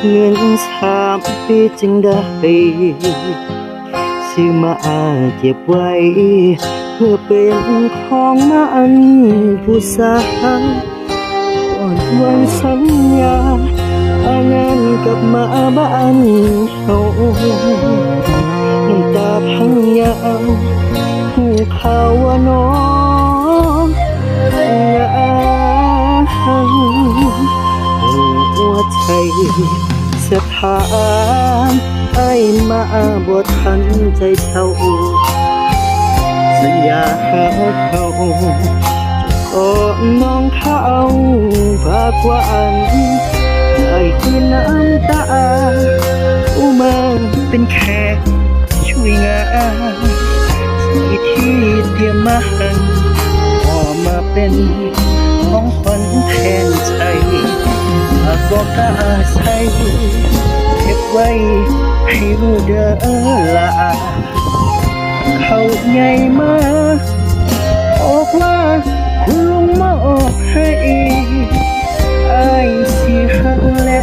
เงินสามปีจึงได้ซื้อมาเก็บไว้ เพื่อเป็นของมันผู้สาวก่อนวันสัญญาอานกลับมาบ้านเฮาน้ำตาพังยาวหูข่าวว่าน้องยาหัวใจ ถานไอ้มาบททันใจเศร้าสัญญาหาเขาจะกอดน้องเขาภาควันไอ้คือน้ำตาอุมาเป็นแขกช่วยงานสิ่ที่เตรียมมาให้ มาเป็นของขวัญแทนใจหากบอกกล้าใส่เก็บไว้ให้รู้เด้อละเขาใหญ่มาบอกว่าคุณลุงมาออกให้ไอ้สิหักแล้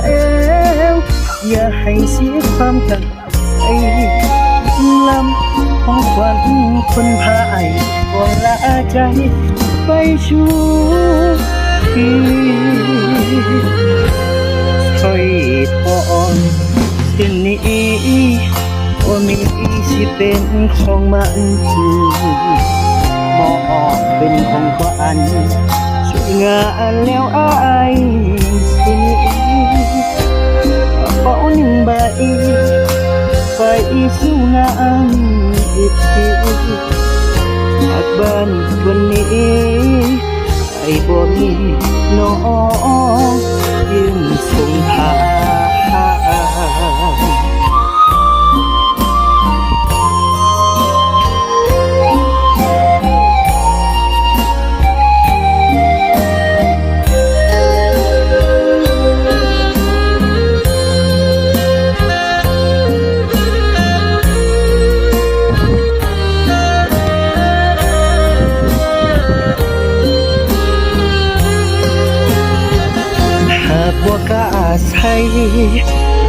วอย่าให้เสียความตั้งใจลำของขวัญคนพายก็ละใจ ไปชูที่ถอยทอนเส้นนี้ว่ามีสิเป็นของมันมองออกเป็นของขวัญช่วยงานแล้วอายสิกระเป๋าหนึ่งใบไปสู้งานอีกทีจากบ้านวันนี้ บ่มีน้องยืมส่ง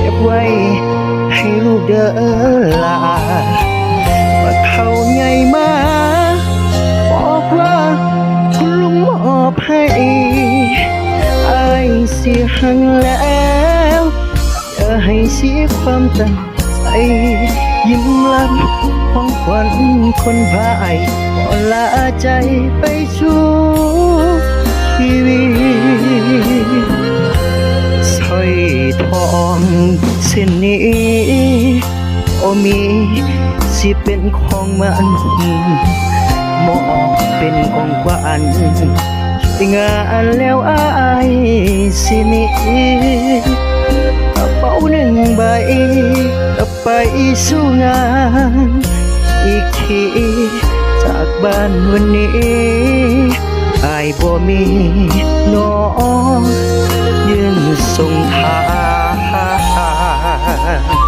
เก็บไว้ให้ลูกเด้อลาว่าเขาใหญ่มาบอกว่าคุณลุงมอบให้ไอ้เสียหังแล้วอย่าให้เสียความตั้งใจยิ้มลับของขวัญคนพายก็ลาใจไปชูชีวิต องเส้นนี้โอมีสิเป็นของมันมองเป็นของกวันงานแล้วอายสินี้กระเป๋าหนึ่งใบกับไปสู้งาน อีกทีจากบ้านวันนี้อายบ่มีน้องยืนส่งทาง 诶